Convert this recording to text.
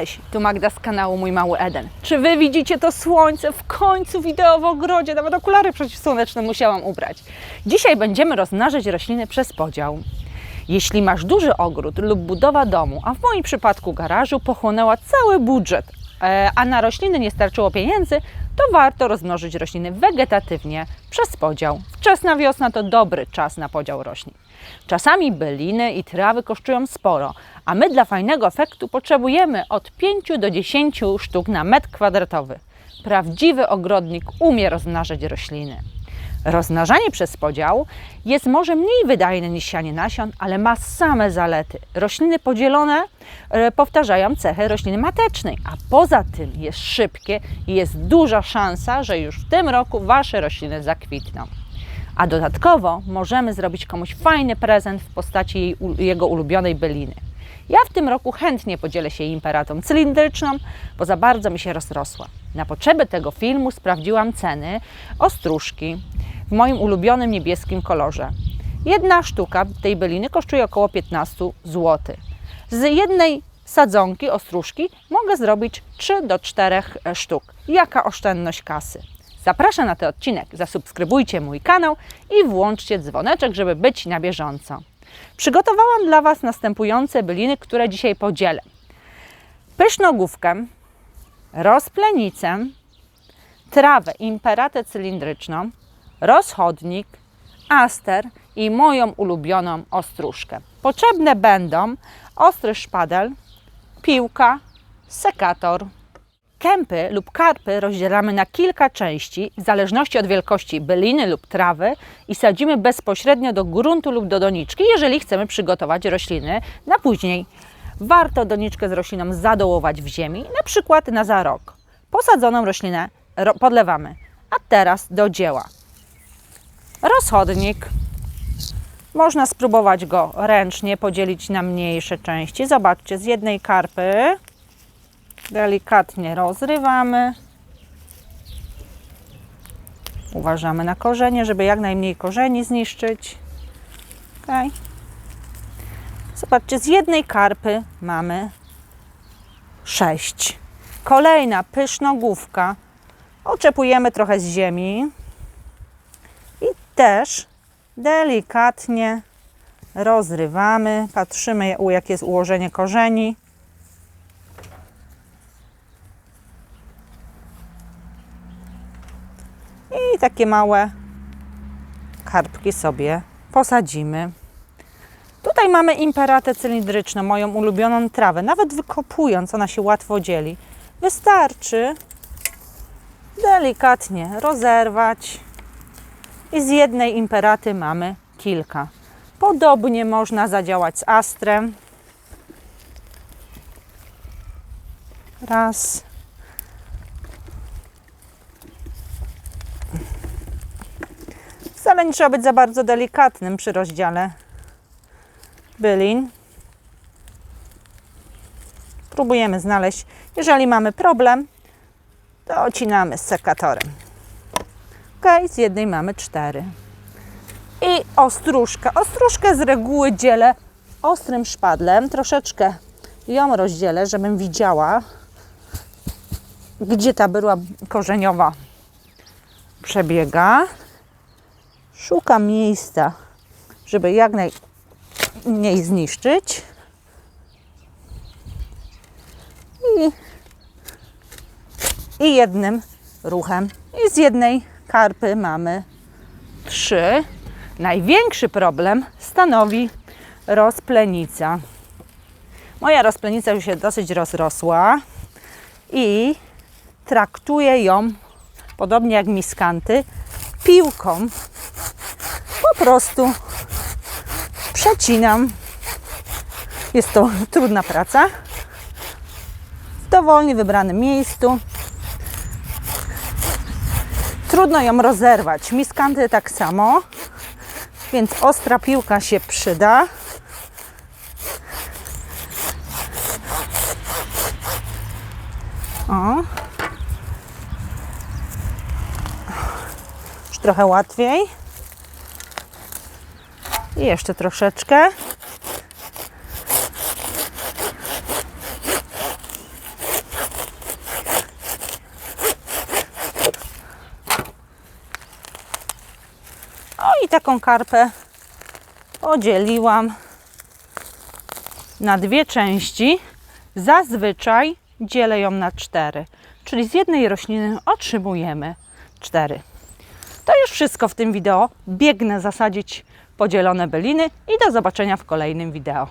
Cześć, tu Magda z kanału Mój Mały Eden. Czy Wy widzicie to słońce? W końcu wideo w ogrodzie, nawet okulary przeciwsłoneczne musiałam ubrać. Dzisiaj będziemy rozmnażać rośliny przez podział. Jeśli masz duży ogród lub budowa domu, a w moim przypadku garażu pochłonęła cały budżet, a na rośliny nie starczyło pieniędzy, to warto rozmnożyć rośliny wegetatywnie przez podział. Wczesna wiosna to dobry czas na podział roślin. Czasami byliny i trawy kosztują sporo, a my dla fajnego efektu potrzebujemy od 5 do 10 sztuk na metr kwadratowy. Prawdziwy ogrodnik umie rozmnażać rośliny. Rozmnażanie przez podział jest może mniej wydajne niż sianie nasion, ale ma same zalety. Rośliny podzielone e, powtarzają cechy rośliny matecznej, a poza tym jest szybkie i jest duża szansa, że już w tym roku Wasze rośliny zakwitną. A dodatkowo możemy zrobić komuś fajny prezent w postaci jej, jego ulubionej byliny. Ja w tym roku chętnie podzielę się imperatą cylindryczną, bo za bardzo mi się rozrosła. Na potrzeby tego filmu sprawdziłam ceny ostróżki w moim ulubionym niebieskim kolorze. Jedna sztuka tej byliny kosztuje około 15 zł. Z jednej sadzonki ostróżki mogę zrobić 3 do 4 sztuk. Jaka oszczędność kasy? Zapraszam na ten odcinek, zasubskrybujcie mój kanał i włączcie dzwoneczek, żeby być na bieżąco. Przygotowałam dla Was następujące byliny, które dzisiaj podzielę. Pysznogówkę, rozplenicę, trawę imperatę cylindryczną, rozchodnik, aster i moją ulubioną ostróżkę. Potrzebne będą ostry szpadel, piłka, sekator, Kępy lub karpy rozdzielamy na kilka części w zależności od wielkości byliny lub trawy i sadzimy bezpośrednio do gruntu lub do doniczki, jeżeli chcemy przygotować rośliny na później. Warto doniczkę z rośliną zadołować w ziemi, na przykład na za rok. Posadzoną roślinę ro- podlewamy. A teraz do dzieła. Rozchodnik. Można spróbować go ręcznie podzielić na mniejsze części. Zobaczcie, z jednej karpy delikatnie rozrywamy. Uważamy na korzenie, żeby jak najmniej korzeni zniszczyć. Okay. Zobaczcie, z jednej karpy mamy sześć. Kolejna pysznogłówka. Oczepujemy trochę z ziemi też delikatnie rozrywamy. Patrzymy, jakie jest ułożenie korzeni. i takie małe karpki sobie posadzimy. Tutaj mamy imperatę cylindryczną, moją ulubioną trawę. Nawet wykopując, ona się łatwo dzieli. Wystarczy delikatnie rozerwać i z jednej imperaty mamy kilka. Podobnie można zadziałać z astrem. Raz, Wcale nie trzeba być za bardzo delikatnym przy rozdziale bylin. Próbujemy znaleźć. Jeżeli mamy problem, to ocinamy z sekatorem. Ok, z jednej mamy cztery. I ostróżka. Ostróżkę z reguły dzielę ostrym szpadlem. Troszeczkę ją rozdzielę, żebym widziała, gdzie ta była korzeniowa przebiega. Szukam miejsca, żeby jak najmniej zniszczyć. I, I jednym ruchem. I z jednej karpy mamy trzy. Największy problem stanowi rozplenica. Moja rozplenica już się dosyć rozrosła i traktuję ją, podobnie jak miskanty, piłką po prostu przecinam. Jest to trudna praca. W dowolnie wybranym miejscu. Trudno ją rozerwać. Miskanty tak samo, więc ostra piłka się przyda. O. Już trochę łatwiej. I jeszcze troszeczkę. O i taką karpę podzieliłam na dwie części. Zazwyczaj dzielę ją na cztery, czyli z jednej rośliny otrzymujemy cztery. To już wszystko w tym wideo. Biegnę zasadzić podzielone byliny i do zobaczenia w kolejnym wideo.